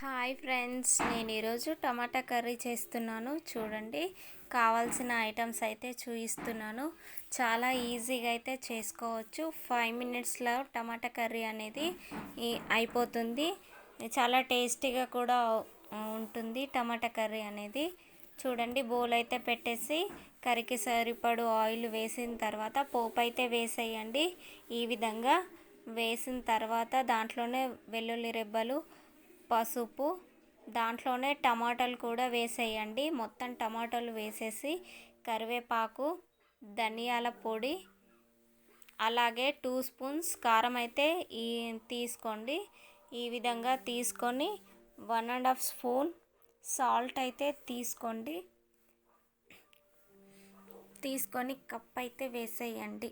Hi friends నేను ఈరోజు టమాటా curry చేస్తున్నాను. చూడండి కావాల్సిన ఐటమ్స్ అయితే చూపిస్తున్నాను చాలా ఈజీగా అయితే చేసుకోవచ్చు. ఫైవ్ మినిట్స్లో టమాటా కర్రీ అనేది అయిపోతుంది. చాలా టేస్టీగా కూడా ఉంటుంది టమాటా కర్రీ అనేది. చూడండి బౌల్ అయితే పెట్టేసి కర్రీకి సరిపడు ఆయిల్ వేసిన తర్వాత పోపు అయితే వేసేయండి. ఈ విధంగా వేసిన తర్వాత దాంట్లోనే వెల్లుల్లి రెబ్బలు పసుపు దాంట్లోనే టమాటాలు కూడా వేసేయండి. మొత్తం టమాటాలు వేసేసి కరివేపాకు ధనియాల పొడి అలాగే టూ స్పూన్స్ కారం అయితే ఈ తీసుకోండి. ఈ విధంగా తీసుకొని one and half spoon salt అయితే తీసుకోండి. తీసుకొని కప్ అయితే వేసేయండి.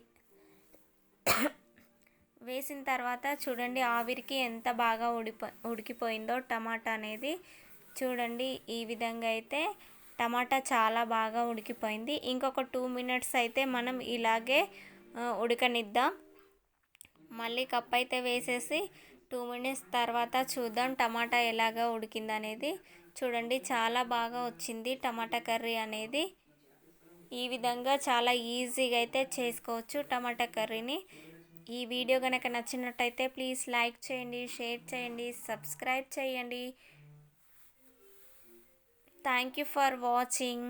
వేసిన తర్వాత చూడండి ఆవిరికి ఎంత బాగా ఉడిపో ఉడికిపోయిందో టమాటా అనేది. చూడండి ఈ విధంగా అయితే టమాటా చాలా బాగా ఉడికిపోయింది. ఇంకొక టూ మినిట్స్ అయితే మనం ఇలాగే ఉడకనిద్దాం. మళ్ళీ కప్ అయితే వేసేసి టూ మినిట్స్ తర్వాత చూద్దాం టమాటా ఎలాగా ఉడికిందనేది. చూడండి చాలా బాగా వచ్చింది టమాటా కర్రీ అనేది. ఈ విధంగా చాలా ఈజీగా అయితే చేసుకోవచ్చు టమాటా కర్రీని. ఈ వీడియో కనుక నచ్చినట్టయితే ప్లీజ్ లైక్ చేయండి షేర్ చేయండి సబ్స్క్రైబ్ చేయండి. Thank you for watching